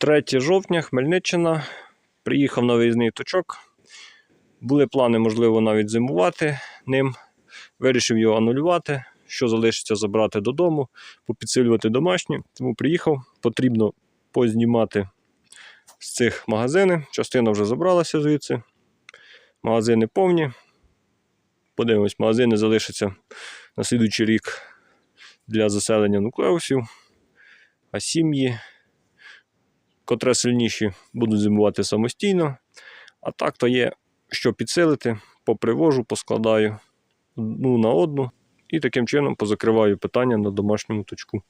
3 жовтня, Хмельниччина. Приїхав на виїзний точок. Були плани, можливо, навіть зимувати ним. Вирішив його анулювати. Що залишиться забрати додому, попідсилювати домашні. Тому приїхав. Потрібно познімати з цих магазини. Частина вже забралася звідси. Магазини повні. Подивимось, магазини залишаться на слідуючий рік для заселення нуклеусів. А сім'ї, котре сильніші, будуть зимувати самостійно. А так то є, що підсилити, попривожу, поскладаю одну на одну. І таким чином позакриваю питання на домашньому точку.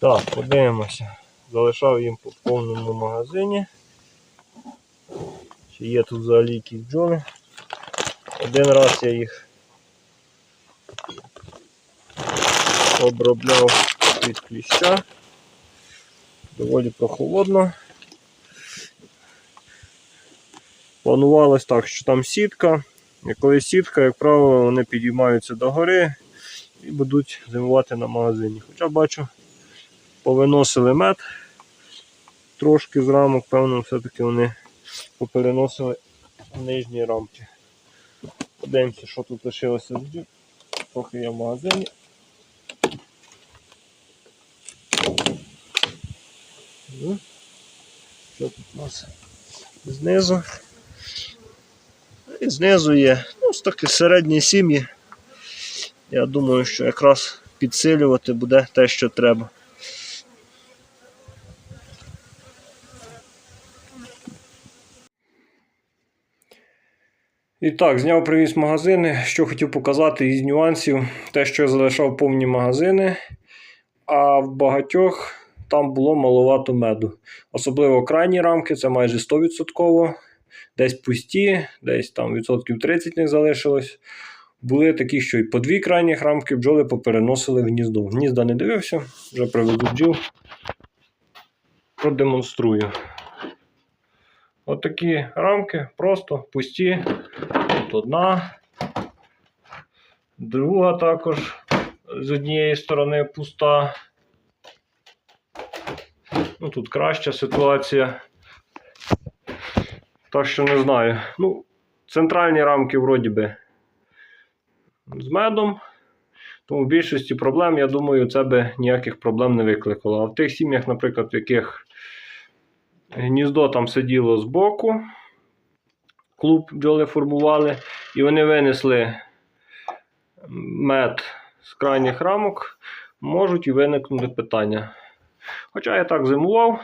Так, подивимося. Залишав їм по повному магазині. Чи є тут взагалі якісь бджоли. Один раз я їх обробляв від кліща. Доволі прохолодно. Планувалось так, що там сітка. І коли сітка, як правило, вони підіймаються до гори і будуть зимувати на магазині. Хоча бачу, повиносили мед трошки з рамок, певно, все-таки вони попереносили нижні рамки. Подивимося, що тут лишилося з. Трохи є в магазині. Ну, Що тут у нас знизу? І знизу є ну, такі середні сім'ї. Я думаю, що якраз підсилювати буде те, що треба. І так, зняв привіз магазини. Що хотів показати із нюансів, те, що я залишав повні магазини, а в багатьох там було маловато меду. Особливо крайні рамки, це майже 100%. Десь пусті, десь там відсотків 30 них залишилось. Були такі, що і по дві крайніх рамки бджоли попереносили в гніздо. Гнізда не дивився, вже приведу бджіл. Продемонструю. Отакі рамки просто пусті. Тут одна, друга також з однієї сторони пуста. Ну, Тут краща ситуація. Так що не знаю. Ну, центральні рамки вроді би з медом. Тому в більшості проблем, я думаю, це би ніяких проблем не викликало. А в тих сім'ях, наприклад, в яких гніздо там сиділо збоку, клуб бджоли формували, і вони винесли мед з крайніх рамок, можуть і виникнути питання. Хоча я так зимував,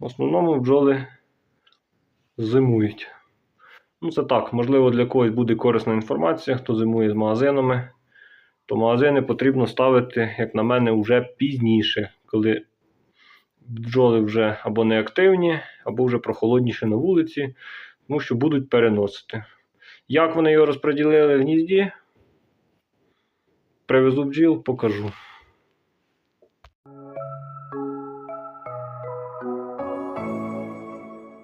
в основному бджоли зимують. Ну, це так, можливо, для когось буде корисна інформація, хто зимує з магазинами. То магазини потрібно ставити, як на мене, вже пізніше, коли бджоли вже або не активні, або вже прохолодніше на вулиці, тому що будуть переносити. Як вони його розподілили в гнізді, привезу бджіл, покажу.